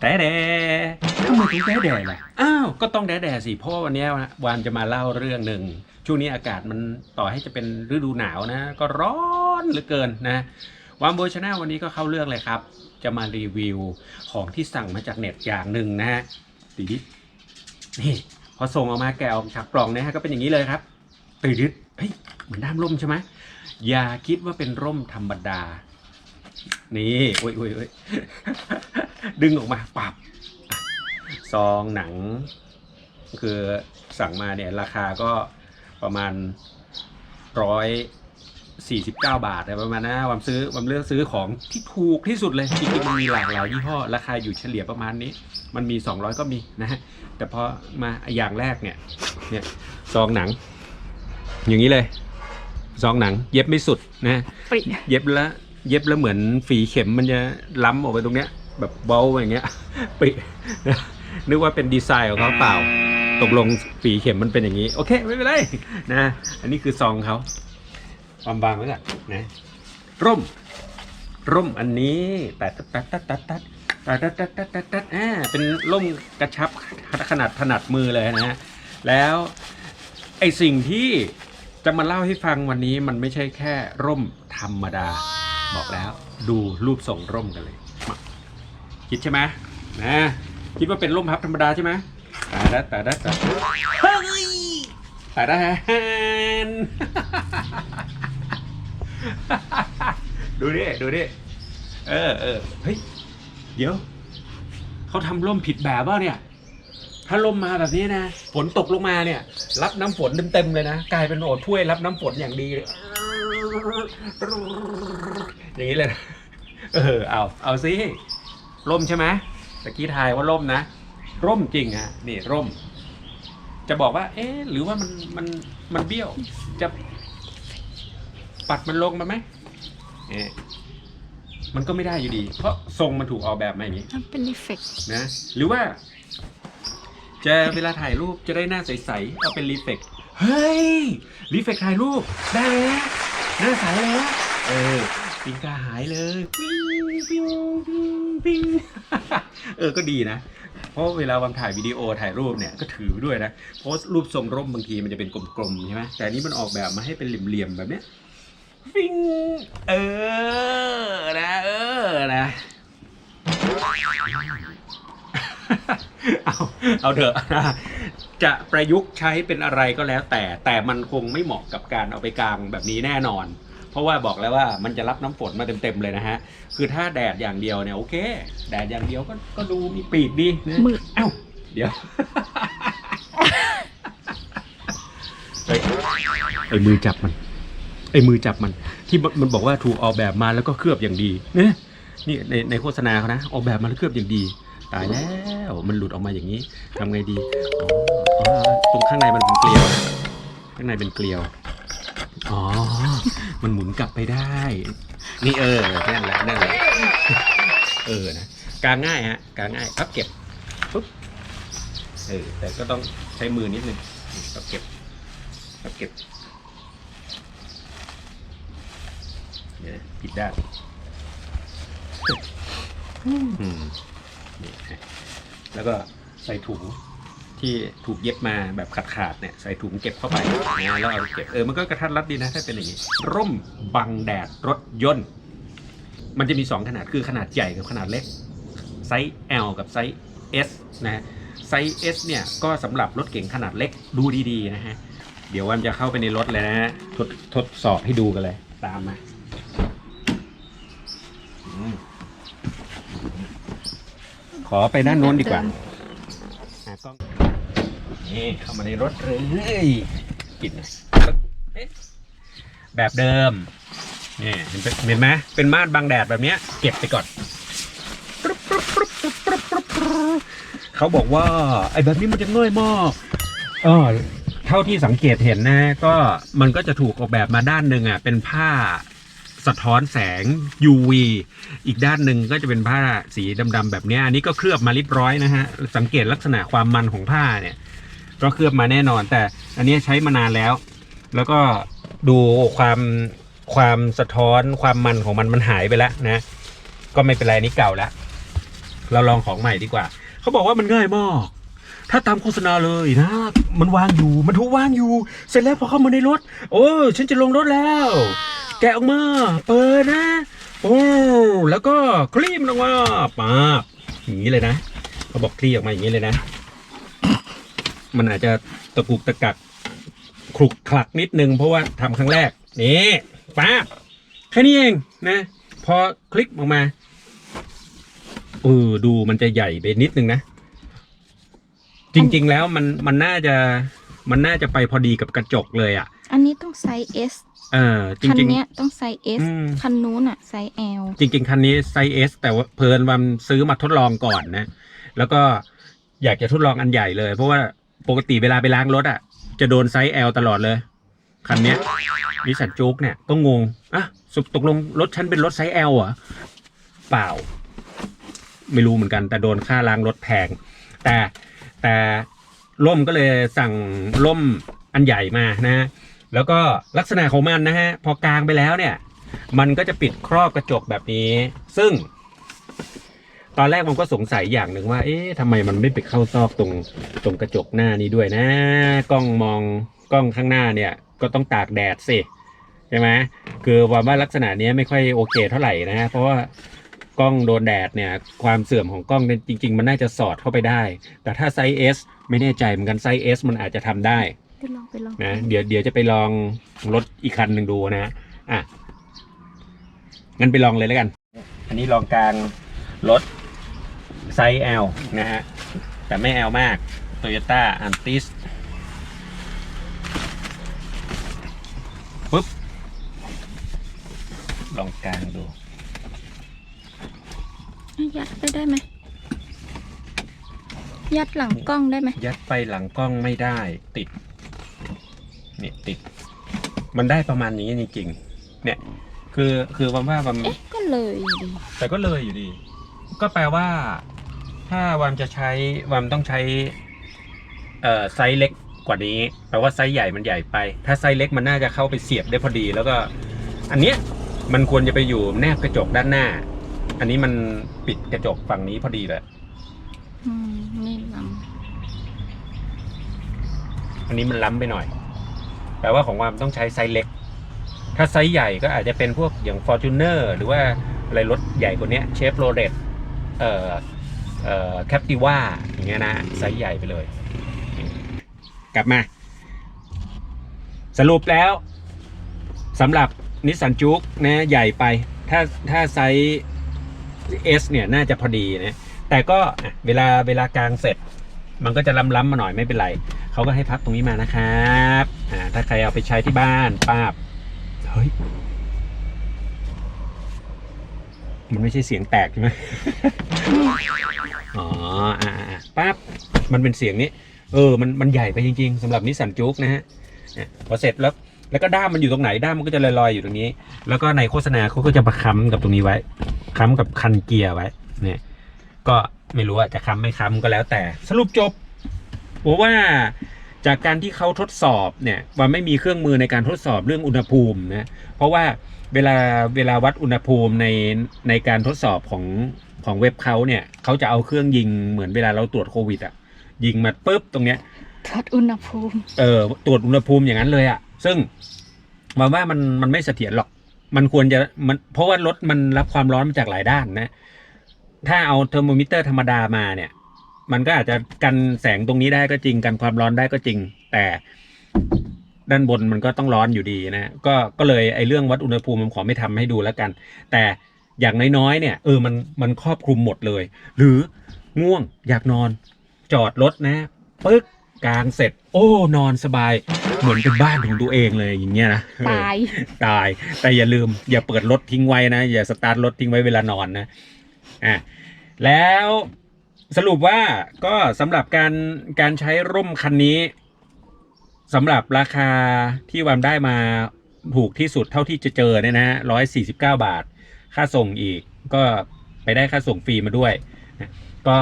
แต่แดทำไมถึงแต่แดล่ะ อ้าว ก็ต้องแดแดสิ เพราะว่าวันเนี้ยวานจะมาเล่าเรื่องหนึ่ง ช่วงนี้อากาศมันต่อให้จะเป็นฤดูหนาวนะ ก็ร้อนเหลือเกินนะ วามโบชาแนลวันนี้ก็เข้าเรื่องเลยครับ จะมารีวิวของที่สั่งมาจากเน็ตอย่างหนึ่งนะฮะตีดิดนี่ พอส่งออกมาแกะออกจากกล่องนะฮะก็เป็นอย่างนี้เลยครับตื่นดิดเฮ้ยเหมือนด้ามร่มใช่ไหมอย่าคิดว่าเป็นร่มธรรมดา นี่โอ้ยโอ้ยโอ้ยดึงออกมาปับอะซองหนัง คือสั่งมาเนี่ยราคาก็ประมาณร้อยสี่สิบเก้าบาทอะไรประมาณนะวามซื้อวามเลือกซื้อของที่ถูกที่สุดเลยจริงๆมันมีหลากหลายยี่ห้อราคาอยู่เฉลี่ยประมาณนี้ มันมี200ก็มีนะฮะแต่พอมาอย่างแรกเนี่ยเนี่ยซองหนัง อย่างนี้เลยซองหนัง เย็บไม่สุดนะปริเย็บแล้ว เย็บแล้วเหมือนฝีเข็มมันจะล้ำออกไปตรงเนี้ย แบบเบาอย่างเงี้ยปินึกว่าเป็นดีไซน์ของเขาเปล่า ตกลงฝีเข็มมันเป็นอย่างนี้ โอเค ไม่เป็นไรนะ อันนี้คือซองเขาความบางไว้ก่อนนะร่ม ร่มอันนี้ตัดตัดตัดตัดตัดตัดตัดตัดตัดตัดตัดอ่าเป็นร่มกระชับขนาดถนัดมือเลยนะฮะแล้วไอสิ่งที่จะมาเล่าให้ฟังวันนี้มันไม่ใช่แค่ร่มธรรมดา บอกแล้วดูรูปทรงร่มกันเลย คิดใช่ไหมนะคิดว่าเป็นร่มพับธรรมดาใช่ไหมตาดัดตาดัดตาเฮ้ยตาดัดดูดิดูดิเออเออเฮ้ยเดี๋ยวเขาทำร่มผิดแบบว่าเนี่ย ถ้าร่มมาแบบนี้นะฝนตกลงมาเนี่ย รับน้ำฝนเต็มๆเลยนะ กลายเป็นโอถ้วยรับน้ำฝนอย่างดีเลย อย่างนี้เลยนะเออเอาเอาสิร่มใช่ไหมตะกี้ทายว่าร่มนะ ร่มจริงฮะนี่ร่ม จะบอกว่า เอ๊ะหรือว่ามันมันมันเบี้ยว จะปัดมันลงมาไหมเอ๊ะมันก็ไม่ได้อยู่ดี เพราะทรงมันถูกออกแบบมาอย่างนี้มันเป็นรีเฟกนะ หรือว่า จะเวลาถ่ายรูปจะได้หน้าใสๆเอาเป็นรีเฟกเฮ้ยรีเฟกถ่ายรูปได้แล้ วหน้าใสแล้วเออปิงกาหายเลยปิ้งปิ้งปิ้งปิ้งเออก็ดีนะ เพราะเวลาวันถ่ายวิดีโอถ่ายรูปเนี่ยก็ถือด้วยนะเพราะรูปทรงร่มบางทีมันจะเป็นกลมๆใช่ไหมแต่นนี้มันออกแบบมาให้เป็นเหลี่ยมๆแบบเนี้ยฟิงเออนะเออนะเอาเอาเถอะนะ จะประยุกต์ใช้เป็นอะไรก็แล้วแต่ แต่มันคงไม่เหมาะกับการเอาไปกางแบบนี้แน่นอน เพราะว่าบอกแล้วว่ามันจะรับน้ำฝนมาเต็มๆเลยนะฮะ คือถ้าแดดอย่างเดียวเนี่ยโอเค แดดอย่างเดียวก็ก็ดูมีปีกดีนะมืดเอ้าเดี๋ยวเฮ้ยไอ้มือจับมัน ไอ้มือจับมัน ที่มันมันบอกว่าถูกออกแบบมาแล้วก็เคลือบอย่างดีเนี่ยนี่ในในโฆษณาเขานะ ออกแบบมาแล้วเคลือบอย่างดี ตายแล้วมันหลุดออกมาอย่างนี้ทำไงดี อ๋อตรงข้างในมันเป็นเกลียว ข้างในเป็นเกลียว อ๋อ มันหมุนกลับไปได้ นี่เออนั่นแหละนั่นแหละเออนะกางง่ายฮะกางง่ายพับเก็บปุ๊บเออแต่ก็ต้องใช้มือนิดนึงพับเก็บพับเก็บเดี๋ยปิดได้อืมนี่แล้วก็ใส่ถุง ที่ถูกเย็บมาแบบขาดๆเนี่ยใส่ถุงเก็บเข้าไปนะแล้วเอาเก็บเออมันก็กระทัดรัดดีนะถ้าเป็นอย่างนี้ ร่มบังแดดรถยนต์ มันจะมี 2 ขนาดคือขนาดใหญ่กับขนาดเล็กไซส์ L กับไซส์ S นะฮะไซส์ S เนี่ยก็สำหรับรถเก๋งขนาดเล็กดูดีๆนะฮะเดี๋ยววันจะเข้าไปในรถเลยนะฮะทดทดสอบให้ดูกันเลย ตามมาขอไปด้านโน้นดีกว่า นี่เข้ามาในรถเลยกินหน่อยเอ๊ะแบบเดิมนี่เห็นเป็นเห็นไหมเป็นม่านบังแดดแบบเนี้ยเก็บไปก่อนเขาบอกว่า ไอ้แบบนี้มันจะง่ายมากเออเท่าที่สังเกตเห็นนะก็มันก็จะถูกออกแบบมาด้านหนึ่งอะเป็นผ้าสะท้อนแสง UV อีกด้านหนึ่งก็จะเป็นผ้าสีดำๆแบบนี้อันนี้ก็เคลือบมาเรียบร้อยนะฮะ สังเกตลักษณะความมันของผ้าเนี่ย ก็เคลือบมาแน่นอน แต่อันนี้ใช้มานานแล้ว แล้วก็ดูความความสะท้อนความมันของมันมันหายไปแล้วนะ ก็ไม่เป็นไรนี้เก่าแล้วเราลองของใหม่ดีกว่า เขาบอกว่ามันง่ายมาก ถ้าตามโฆษณาเลยนะ มันวางอยู่ มันถูกวางอยู่ เสร็จแล้วพอเข้ามาในรถ โอ้ฉันจะลงรถแล้ว แกะออกมา เปิดนะ โอ้แล้วก็คลีมันออกมาปาบอย่างนี้เลยนะเขาบอกคลีออกมาอย่างนี้เลยนะ มันอาจจะตะกุกตะกักคลุกคลักนิดนึงเพราะว่าทำครั้งแรกนี่ป๊าบแค่นี้เองนะ พอคลิกออกมาเออดูมันจะใหญ่ไปนิดนึงนะ จริง ๆ แล้วมันมันน่าจะมันน่าจะไปพอดีกับกระจกเลยอะ่ะ อันนี้ต้องไซส์ S เออจคันริงเนี้ยต้องไซส์ S อืมคันนู้นอะไซส์ L ๆจริง ๆ คันนี้ไซส์ S แต่ว่าเพลินวันซื้อมาทดลองก่อนนะ แล้วก็อยากจะทดลองอันใหญ่เลย เพราะว่า ปกติเวลาไปล้างรถอะ จะโดนไซส์ L ตลอดเลย คันเนี้ยนิสันจุกเนี่ยก็งงอะสุตกลงรถฉันเป็นรถไซส์ L เหรอเปล่า ไม่รู้เหมือนกัน แต่โดนค่าล้างรถแพง แต่แต่ร่มก็เลยสั่งร่มอันใหญ่มานะฮะแล้วก็ลักษณะของมันนะฮะพอกลางไปแล้วเนี่ย มันก็จะปิดครอบกระจกแบบนี้ ซึ่ง ตอนแรกมันก็สงสัยอย่างหนึ่งว่า เอ๊ะทำไมมันไม่ไปเข้าซอกตรงตรงกระจกหน้านี้ด้วยนะ กล้องมองกล้องข้างหน้าเนี่ย ก็ต้องตากแดดสิใช่ไหมคือว่าว่าลักษณะเนี้ยไม่ค่อยโอเคเท่าไหร่นะ เพราะว่ากล้องโดนแดดเนี่ย ความเสื่อมของกล้องเนี่ยจริง ๆ มันน่าจะสอดเข้าไปได้ แต่ถ้าไซส์ S ไม่แน่ใจเหมือนกันไซส์ S มันอาจจะทำได้ไปลองไปลองนะเดี๋ยวเดี๋ยวจะไปลองรถอีกคันหนึ่งดูนะอะงั้นไปลองเลยแล้วกัน อันนี้ลองกลางรถ ไซส์ L นะฮะ แต่ไม่ L มาก Toyota Antis ปุ๊บ ลองกลางดู ยัดไปได้ไหม ยัดหลังกล้องได้ไหม ยัดไปหลังกล้องไม่ได้ติด นี่ติด มันได้ประมาณนี้จริงๆ เนี่ย คือคือว่าว่ามันเอ๊ะ ก็เลยดี แต่ก็เลยอยู่ดี ก็แปลว่า ถ้าวามจะใช้วามต้องใช้เอ่อไซส์เล็กกว่านี้แปลว่าไซส์ใหญ่มันใหญ่ไป ถ้าไซส์เล็กมันน่าจะเข้าไปเสียบได้พอดี แล้วก็ อันเนี้ยมันควรจะไปอยู่แนบกระจกด้านหน้า อันนี้มันปิดกระจกฝั่งนี้พอดีเลยอืมนี่หลังอันนี้มันล้ำไปหน่อย แปลว่าของวามต้องใช้ไซส์เล็ก ถ้าไซส์ใหญ่ก็อาจจะเป็นพวกอย่าง Fortuner หรือว่าอะไรรถใหญ่กว่านี้เชฟโรเลตเอ่อเอ่อ แคปติว่าอย่างเงี้ยนะไซส์ใหญ่ไปเลย กลับมา สรุปแล้วสำหรับนิสสันจุกนะใหญ่ไป ถ้าถ้าไซส์ S เนี่ยน่าจะพอดีนะแต่ก็เวลาเวลากลางเสร็จ มันก็จะล้ำๆมาหน่อยไม่เป็นไรเขาก็ให้พับตรงนี้มานะครับอ่าถ้าใครเอาไปใช้ที่บ้านป้าบเฮ้ยมันไม่ใช่เสียงแตกใช่ไหม อ๋ออ่าอ่าปั๊บมันเป็นเสียงนี้เออมันมันใหญ่ไปจริงๆสำหรับนิสสันจุกนะฮะพอเสร็จแล้วแล้วก็ด้ามมันอยู่ตรงไหนด้ามมันก็จะลอยๆอยู่ตรงนี้ แล้วก็ในโฆษณาเขาก็จะมาค้ำกับตรงนี้ไว้ค้ำกับคันเกียร์ไว้เนี่ยก็ไม่รู้ว่าจะค้ำไม่ค้ำก็แล้วแต่สรุปจบผมว่า จากการที่เขาทดสอบเนี่ยว่าไม่มีเครื่องมือในการทดสอบเรื่องอุณหภูมินะเพราะว่าเวลาเวลาวัดอุณหภูมิในในการทดสอบของของเว็บเขาเนี่ยเขาจะเอาเครื่องยิงเหมือนเวลาเราตรวจโควิดอะยิงมาปุ๊บตรงเนี้ยทดอุณหภูมิเออตรวจอุณหภูมิอย่างนั้นเลยอะซึ่งมาว่ามันมันไม่เสถียรหรอก มันควรจะมันเพราะว่ารถมันรับความร้อนมาจากหลายด้านนะ ถ้าเอาเทอร์โมมิเตอร์ธรรมดามาเนี่ย มันก็อาจจะกันแสงตรงนี้ได้ก็จริงกันความร้อนได้ก็จริง แต่ด้านบนมันก็ต้องร้อนอยู่ดีนะก็ก็เลยไอ้เรื่องวัดอุณหภูมิผมขอไม่ทำให้ดูแล้วกัน แต่อย่างน้อยๆเนี่ยเออมันมันครอบคลุมหมดเลย หรือง่วงอยากนอน จอดรถนะปึ๊กกลางเสร็จ โอ้นอนสบาย เหมือนเป็นบ้านของตัวเองเลยอย่างเงี้ยนะเออตายตาย แต่อย่าลืม อย่าเปิดรถทิ้งไว้นะ อย่าสตาร์ทรถทิ้งไว้เวลานอนนะอะแล้ว สรุปว่าก็สำหรับการการใช้ร่มคันนี้สำหรับราคาที่วามได้มาถูกที่สุดเท่าที่จะเจอเนี่ยนะร้อยสี่สิบเก้าบาท ค่าส่งอีก ก็ไปได้ค่าส่งฟรีมาด้วย ก็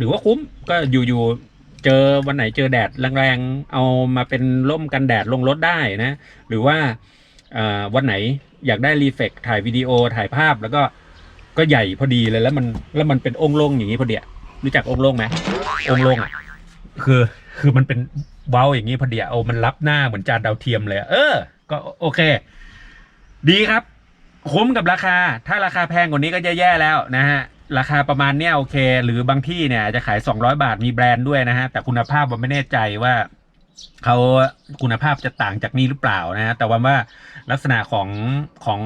ถือว่าคุ้มก็อยู่ๆเจอวันไหนเจอแดดแรงๆ เอามาเป็นร่มกันแดดลงรถได้นะ หรือว่าวันไหนอยากได้รีเฟกถ่ายวิดีโอถ่ายภาพแล้วก็ก็ใหญ่พอดีเลยแล้วมันแล้วมันเป็นองค์ลงอย่างนี้พอดี รู้จักองค์ลงไหมองค์ลงอะคือคือมันเป็นเว้าอย่างนี้พอดีอะโอ้มันรับหน้าเหมือนจานดาวเทียมเลยเออ ก็โอเค ดีครับ คุ้มกับราคา ถ้าราคาแพงกว่านี้ก็จะแย่แล้วนะฮะ ราคาประมาณเนี้ยโอเค หรือบางที่เนี่ยจะขาย 200 บาทมีแบรนด์ด้วยนะฮะ แต่คุณภาพผมไม่แน่ใจว่าเขาคุณภาพจะต่างจากนี้หรือเปล่านะฮะแต่ว่าว่าลักษณะของของ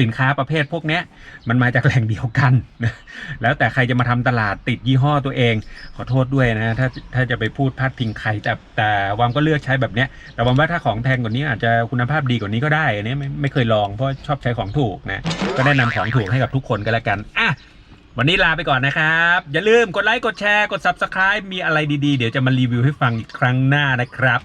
สินค้าประเภทพวกนี้มันมาจากแหล่งเดียวกันนะแล้วแต่ใครจะมาทำตลาดติดยี่ห้อตัวเอง ขอโทษด้วยนะถ้าถ้าจะไปพูดพาดพิงใครแต่แต่วามก็เลือกใช้แบบเนี้ยแต่วามว่าถ้าของแพงกว่านี้อาจจะคุณภาพดีกว่านี้ก็ได้อันนี้ไม่ไม่เคยลองเพราะชอบใช้ของถูกนะก็แนะนำของถูกให้กับทุกคนก็แล้วกันอะวันนี้ลาไปก่อนนะครับ อย่าลืมกดไลค์กดแชร์กด Subscribe มีอะไรดีๆ เดี๋ยวจะมารีวิวให้ฟังอีกครั้งหน้านะครับ